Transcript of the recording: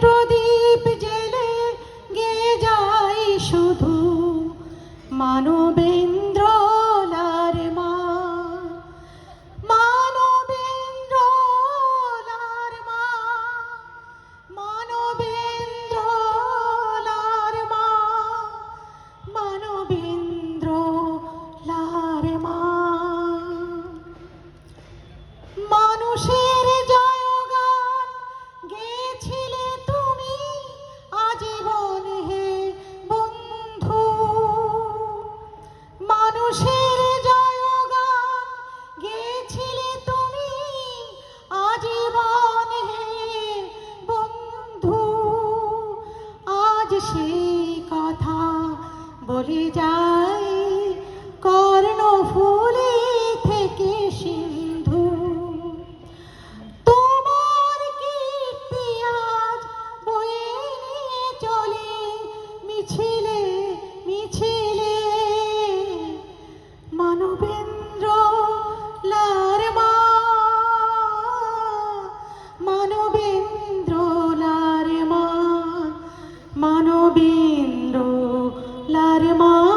প্রদীপ জেলে গে যাই শুধু মানবেন্দ্র মানুষের জয়গান গেছিলে তুমি আজীবন হে বন্ধু। আজ সেই কথা বলে যাই মানবেন্দ্র লার মা। মানবেন্দ্র লার মা। মানবেন্দ্র লার মা।